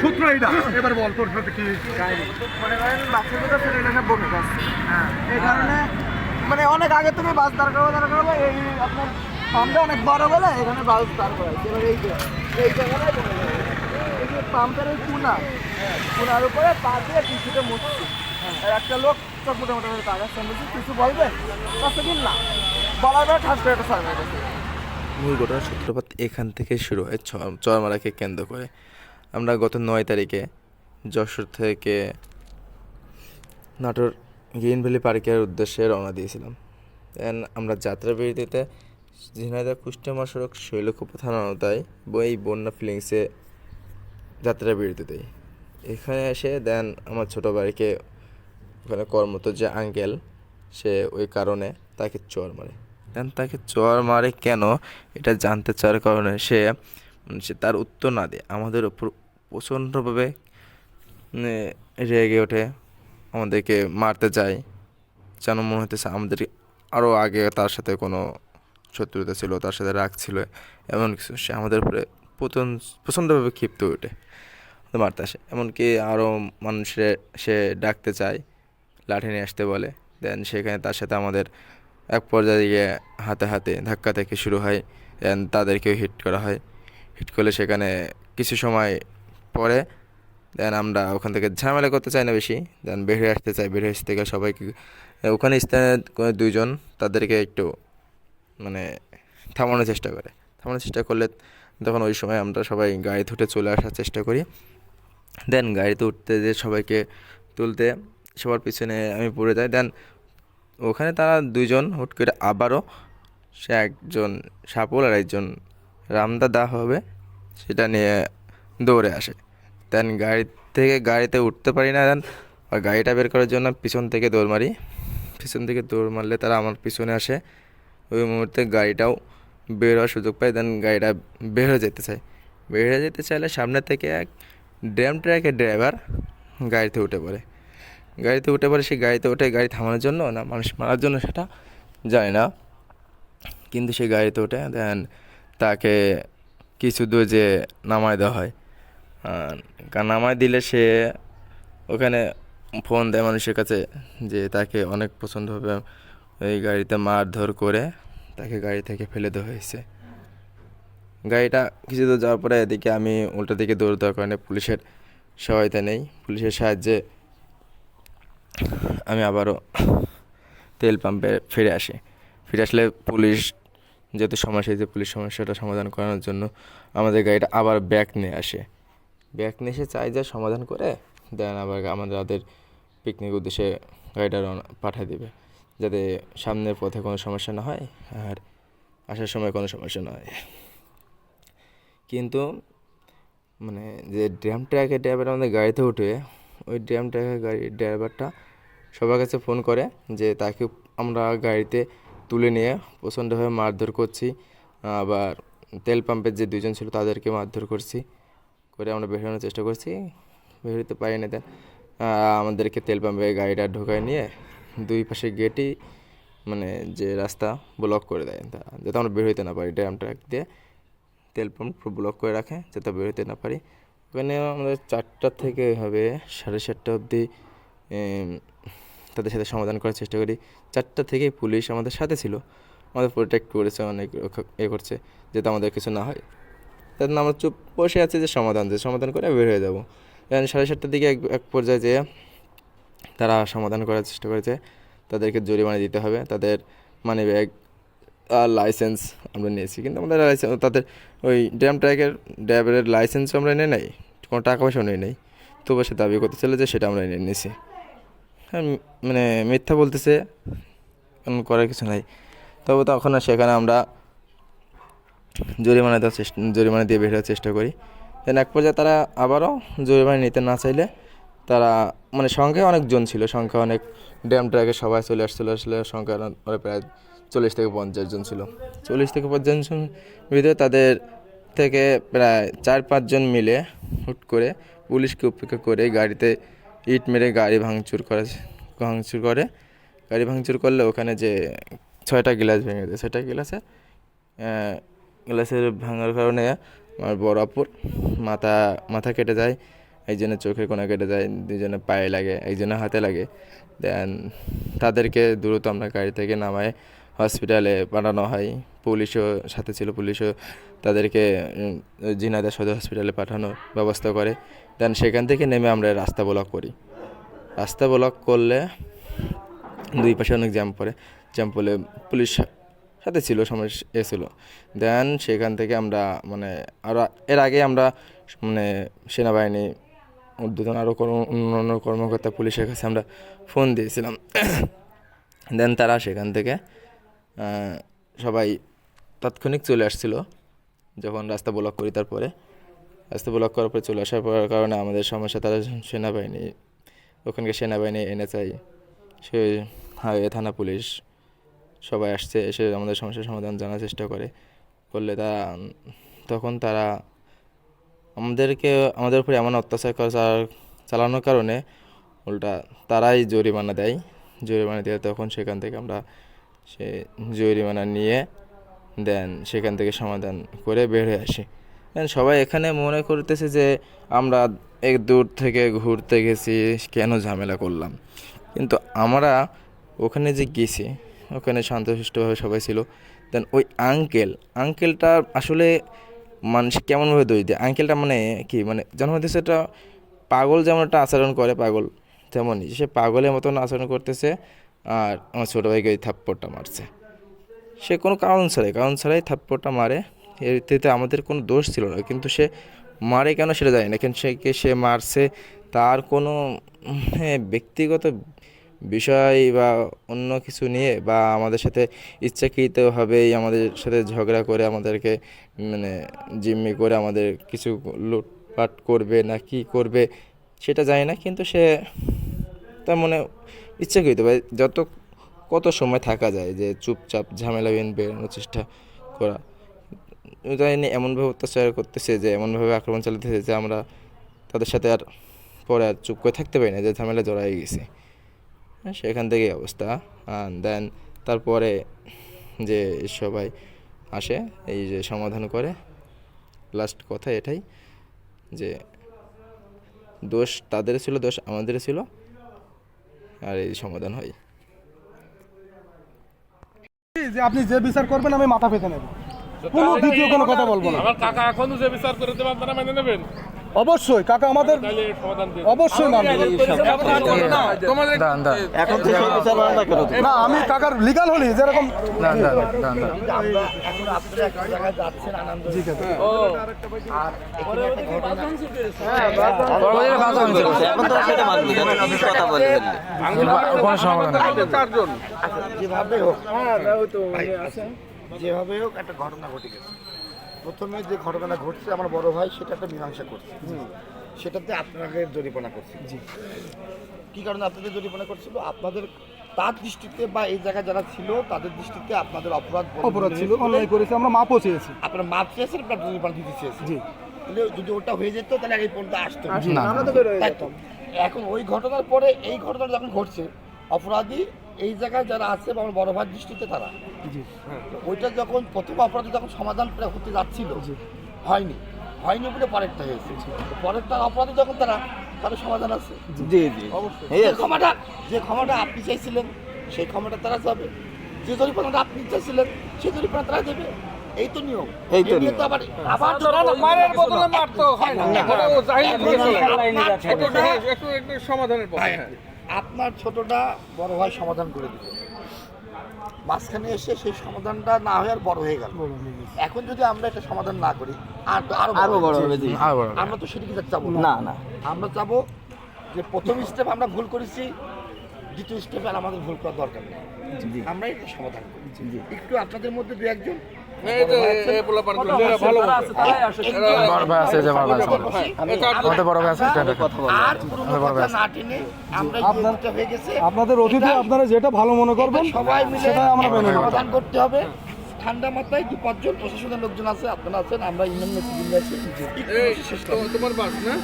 সূত্র এইটা। এবার বল তোর সাথে কি? মনে করেন বাসের ভিতরে ফেলে রেখে বমি করছে। হ্যাঁ এই কারণে মানে অনেক আগে থেকে বাস দাঁড় করাবো দাঁড় করাবো এই আপনার পাম্পটা অনেক বড় বলে এখানে বাস দাঁড় করাচ্ছে। এবার এই যে এই জায়গাটায় বলে এই যে পাম্পের এই কুনা কুনার উপরে পা দিয়ে টিস্যুতে মুছছি। আর একটা লোক চোখ মোটামুটি করে কাগজ বলছি কিছু বলবেন কষ্ট দিন না বলার পরে ঠাস করে একটা সার্ভে মূল ঘটনার সূত্রপাত এখান থেকে শুরু হয় চরমারাকে কেন্দ্র করে। আমরা গত নয় তারিখে যশোর থেকে নাটোর গ্রিন ভ্যালি পার্কের উদ্দেশ্যে রওনা দিয়েছিলাম। দেন আমরা যাত্রা বিরতিতে ঝিনাইদহ কুষ্টিয়া মহাসড়ক শৈলকুপা থানার আওতায় এই বন্যা ফিলিংসে যাত্রা বিরতি দেই এখানে এসে দেন আমার ছোটো বাড়িকে ওখানে কর্মত যে আঙ্কেল সে ওই কারণে তাকে চর মারে। দেন তাকে চর মারে কেন? এটা জানতে চাওয়ার কারণে সে সে তার উত্তর না দেয় আমাদের উপর প্রচণ্ডভাবে রেগে ওঠে, আমাদেরকে মারতে যায়, যেন মনে হতেছে আমাদের আরও আগে তার সাথে কোনো শত্রুতা ছিল, তার সাথে রাগ ছিল, এমন কিছু। সে আমাদের উপরে প্রচণ্ড প্রচণ্ডভাবে ক্ষিপ্ত ওঠে মারতে আসে। এমনকি আরও মানুষের, সে ডাকতে চায়, লাঠি নিয়ে আসতে বলে। দেন সেখানে তার সাথে আমাদের এক পর্যায়ে গিয়ে হাতে হাতে ধাক্কা থেকে শুরু হয় দেন তাদেরকেও হিট করা হয়। হিট করলে সেখানে কিছু সময় পরে দেন আমরা ওখান থেকে ঝামেলা করতে চাই না বেশি দেন বেরিয়ে আসতে চাই, বেরিয়ে আসতে থেকে সবাইকে ওখানে স্থানে দুইজন তাদেরকে একটু মানে থামানোর চেষ্টা করে। থামানোর চেষ্টা করলে তখন ওই সময় আমরা সবাই গাড়ি ধুটে চলে আসার চেষ্টা করি। দেন গাড়িতে উঠতে যে সবাইকে তুলতে সবার পিছনে আমি পড়ে যাই। দেন ওখানে তারা দুইজন হুট করে আবারও সে একজন সাপুল আর একজন রামদা দা হবে, সেটা নিয়ে দৌড়ে আসে। দেন গাড়ি থেকে গাড়িতে উঠতে পারি না, দেন আর গাড়িটা বের করার জন্য পিছন থেকে দৌড় মারি। পিছন থেকে দৌড় মারলে তারা আমার পিছনে আসে। ওই মুহূর্তে গাড়িটাও বের হওয়ার সুযোগ পায়, দেন গাড়িটা বের হয়ে যেতে চায়। বের হয়ে যেতে চাইলে সামনে থেকে এক ড্যাম ট্র্যাকের ড্রাইভার গাড়িতে উঠে পড়ে। গাড়িতে উঠে পড়ে সেই গাড়িতে উঠে গাড়ি থামানোর জন্য না, মানুষ মারার জন্য সেটা জানি না। কিন্তু সেই গাড়িতে উঠে, দেন তাকে কিছু দূর যে নামায় দেওয়া হয়। আর কা- নামায় দিলে সে ওখানে ফোন দেয় মানুষের কাছে যে তাকে অনেক পছন্দভাবে ওই গাড়িতে মারধর করে তাকে গাড়ি থেকে ফেলে দেওয়া হয়েছে। গাড়িটা কিছু দূর যাওয়ার পরে এদিকে আমি উল্টো দিকে দৌড় দেওয়ার কারণে পুলিশের সহায়তা নেই। পুলিশের সাহায্যে আমি আবারও তেল পাম্পে ফিরে আসি। ফিরে আসলে পুলিশ যেহেতু সমস্যা হয়েছে পুলিশ সমস্যাটা সমাধান করানোর জন্য আমাদের গাড়িটা আবার ব্যাক নিয়ে আসে। ব্যাক চাই যে সমাধান করে, দেন আবার আমাদের পিকনিক উদ্দেশ্যে গাড়িটা পাঠিয়ে দেবে, যাতে সামনের পথে কোনো সমস্যা না হয় আর আসার সময় কোনো সমস্যা না হয়। কিন্তু মানে যে ড্রাম ট্র্যাকের ড্রাইভার আমাদের গাড়িতে উঠে, ওই ড্রাম ট্র্যাকের গাড়ির ড্রাইভারটা সবার কাছে ফোন করে যে তাকে আমরা গাড়িতে তুলে নিয়ে প্রচণ্ডভাবে মারধর করছি, আবার তেল পাম্পের যে দুজন ছিল তাদেরকে মারধর করছি। করে আমরা বেরোনোর চেষ্টা করছি। বের বেরোতে পারি না দেন আমাদেরকে তেল পাম্পে গাড়িটা ঢোকায় নিয়ে দুই পাশে গেটই মানে যে রাস্তা ব্লক করে দেয়। তা, যাতে আমরা বের হইতে না পারি ড্রাম ট্র্যাক দিয়ে তেল পাম্প ব্লক করে রাখে, যাতে বের হতে না পারি। ওখানে আমাদের চারটা থেকে হবে সাড়ে চারটা অবধি তাদের সাথে সমাধান করার চেষ্টা করি। চারটা থেকেই পুলিশ আমাদের সাথে ছিল। আমাদের প্রোটেক্ট করেছে, অনেক এ করছে, যাতে আমাদের কিছু না হয়। তার আমরা চুপ বসে আছি যে সমাধান যে সমাধান করে বের হয়ে যাব। এখন সাড়ে সাতটার দিকে এক এক পর্যায়ে যেয়ে তারা সমাধান করার চেষ্টা করেছে। তাদেরকে জরিমানা দিতে হবে। তাদের মানি ব্যাগ আর লাইসেন্স আমরা নিয়েছি। কিন্তু আমাদের লাইসেন্স তাদের ওই ড্যাম ট্র্যাকের ড্রাইভারের লাইসেন্স আমরা নিয়ে নেই, কোনো টাকা পয়সাও নিয়ে নেই। তবু সে দাবি করতে চলে যে সেটা আমরা নিয়ে নিয়েছি হ্যাঁ মানে মিথ্যা বলতেছে, এমন করার কিছু নাই। তবে তখন সেখানে আমরা জরিমানা দেওয়ার চেষ্টা জরিমানা দিয়ে বের চেষ্টা করি। দেন এক পর্যায়ে তারা আবারও জরিমানা নিতে না চাইলে তারা মানে সংখ্যায় অনেকজন ছিল, সংখ্যা অনেক ড্যাম ট্র্যাকে সবাই চলে আসছিল, আসলে সংখ্যা ওরা প্রায় চল্লিশ থেকে পঞ্চাশ জন ছিল। চল্লিশ থেকে পঞ্চাশ জন ভিতরে তাদের থেকে প্রায় চার পাঁচজন মিলে হুট করে পুলিশকে উপেক্ষা করে গাড়িতে ইট মেরে গাড়ি ভাঙচুর করে ভাঙচুর করে। গাড়ি ভাঙচুর করলে ওখানে যে ছয়টা গ্লাস ভেঙে দেয় ছয়টা গ্লাসে গ্লাসের ভাঙার কারণে আমার বড় আপুর মাথা মাথা কেটে যায় একজনের চোখের কোনা কেটে যায় দুজনে পায়ে লাগে একজনের হাতে লাগে। দেন তাদেরকে দ্রুত আমরা গাড়ি থেকে নামায়, হসপিটালে পাঠানো হয়। পুলিশও সাথে ছিল, পুলিশও তাদেরকে ঝিনাইদহ সদর হসপিটালে পাঠানোর ব্যবস্থা করে। দেন সেখান থেকে নেমে আমরা রাস্তা ব্লক করি। রাস্তা ব্লক করলে দুই পাশে অনেক জ্যাম পড়ে। জ্যাম পড়লে পুলিশ সাথে ছিল সমস্যা ছিল। দেন সেখান থেকে আমরা মানে আর, এর আগে আমরা মানে সেনাবাহিনী ঊর্ধ্বতন আরও কর্ম অন্যান্য কর্মকর্তা পুলিশের কাছে আমরা ফোন দিয়েছিলাম। দেন তারা সেখান থেকে সবাই তাৎক্ষণিক চলে আসছিল। যখন রাস্তা ব্লক করি তারপরে, রাস্তা ব্লক করার পরে চলে আসার পর কারণে আমাদের সমস্যা, তারা সেনাবাহিনী, ওখানকার সেনাবাহিনী এনে এনএসআই সে থানা পুলিশ সবাই আসছে, এসে আমাদের সমস্যার সমাধান জানার চেষ্টা করে। করলে তা তখন তারা আমাদেরকে, আমাদের উপরে এমন অত্যাচার চালানোর কারণে উল্টা তারাই জরিমানা দেয়। জরিমানা দিয়ে তখন সেখান থেকে আমরা সে জরিমানা নিয়ে দেন, সেখান থেকে সমাধান করে বের হয়ে আসি। দেন সবাই এখানে মনে করতেছে যে আমরা এক দূর থেকে ঘুরতে গেছি, কেন ঝামেলা করলাম? কিন্তু আমরা ওখানে যে গেছি ওখানে শান্তশিষ্টভাবে সবাই ছিল। দেন ওই আঙ্কেল আঙ্কেলটা আসলে মানুষ কেমনভাবে দোষ দেয়? আঙ্কেলটা মানে কি? মানে যেন হইতেছে এটা পাগল যেমন একটা আচরণ করে পাগল তেমনই। সে পাগলের মতন আচরণ করতেছে আর আমার ছোটো ভাইকে ওই থাপ্পড়টা মারছে। সে কোনো কারণ ছাড়াই কারণ ছাড়াই থাপ্পড়টা মারে। এতে আমাদের কোনো দোষ ছিল না কিন্তু সে মারে কেন সেটা জানি না। কিন্তু সে সে মারছে তার কোনো হ্যাঁ, ব্যক্তিগত বিষয় বা অন্য কিছু নিয়ে বা আমাদের সাথে ইচ্ছাকৃতভাবেই আমাদের সাথে ঝগড়া করে আমাদেরকে মানে জিম্মি করে আমাদের কিছু লুটপাট করবে না কি করবে সেটা জানি না। কিন্তু সে তার মনে ইচ্ছাকৃত বা যত, কত সময় থাকা যায় যে চুপচাপ ঝামেলা বিন বেরোনোর চেষ্টা করা। তাই এমনভাবে অত্যাচার করতেছে যে, এমনভাবে আক্রমণ চালাতেছে যে আমরা তাদের সাথে আর পরে আর চুপ করে থাকতে পারি না, যে ঝামেলা জড়াই গেছে। সেখান থেকেই অবস্থা। দেন তারপরে যে সবাই আসে এই যে সমাধান করে লাস্ট কথা এটাই যে দোষ তাদের ছিল দোষ আমাদের ছিল আর এই সমাধান হয়। যে আপনি যে বিচার করবেন আমি মাথা পেতে নেব। কোনো দ্বিতীয় কোনো কথা বলব না। আমার কাকা এখনও যে বিচার করে দেবেন আপনারা মেনে নেবেন? অবশ্যই কাকা আমাদের তাহলে এর সমাধান দিন। অবশ্যই মানবে না আমি কাকার লিগাল হলি যেরকম এখন আপনারা একটা জায়গায় যাচ্ছেন আনন্দ আর এখানে একটা ঘটনা এখন তো সেটা মানবি অফিস কথা বলে চারজন। যেভাবে হোক। ভাই, যেভাবে হোক একটা ঘটনা ঘটে গেছে। প্রথমে যে ঘটনাটা ঘটছে আমার বড় ভাই সেটা একটা মীমাংসা করছে। সেটাতে আপনাকে জরিমানা করছে। জি। কি কারণে আপনাদের জরিমানা করছিল? আপনাদের তার দৃষ্টিতে বা এই জায়গায় যারা ছিল তাদের দৃষ্টিতে আপনাদের অপরাধ অপরাধ ছিল অন্যায় করেছি আমরা মাপও চেয়েছি। আপনারা মাপ চেয়েছেন আপনার জরিমানা দিতে চেয়েছেন। জি। যদি ওটা হয়ে যেত তাহলে এই পর্যন্ত আসতো না। না। আমরা তো বের হয়ে তাই এখন ওই ঘটনার পরে এই ঘটনাটা যখন ঘটছে অপরাধী এই জায়গায় যারা আছে বা আমার বড় ভাইয়ের দৃষ্টিতে তারা। ওইটা যখন প্রথম অপরাধী যখন সমাধান প্রায় হতে যাচ্ছিল হয়নি। হয়নি বলে পরেরটা হয়েছে। পরেরটা অপরাধী যখন তারা তাদের সমাধান আছে? জি জি যে ক্ষমাটা যে ক্ষমাটা আপনি চাইছিলেন সেই ক্ষমাটা তারা যাবে। যে জরিমানাটা আপনি চাইছিলেন সেই জরিমানা তারা দেবে। এই তো নিয়ম। এই তো নিয়ম। আবার আবার মায়ের বদলে মার হয় না। ও একটু একটু সমাধানের পথে। আপনার ছোটটা বড় ভাই সমাধান করে দিবে মাঝখানে এসে সেই সমাধানটা না হয়ে আর বড় হয়ে গেল। এখন যদি আমরা এটা সমাধান না করি আর আরও আরও বড় হবে আর বড় হবে। আমরা তো সেদিকে চাবো না। না আমরা চাবো যে প্রথম স্টেপ আমরা ভুল করেছি দ্বিতীয় স্টেপে আর আমাদের ভুল করার দরকার নেই। আমরা এটা সমাধান করি। একটু আপনাদের মধ্যে দু একজন হয়ে আপনাদের অতিথি আপনারা যেটা ভালো মনে করবেন সবাই মিলে আমরা মেনে সমাধান করতে হবে। ঠান্ডা মাথায় দু পাঁচজন প্রশাসনের লোকজন আছে আপনারা আছেন আমরা ইউনিয়ন নেতৃবৃন্দ আছি। একটু এই, শেষ তো- তোমার বাস না?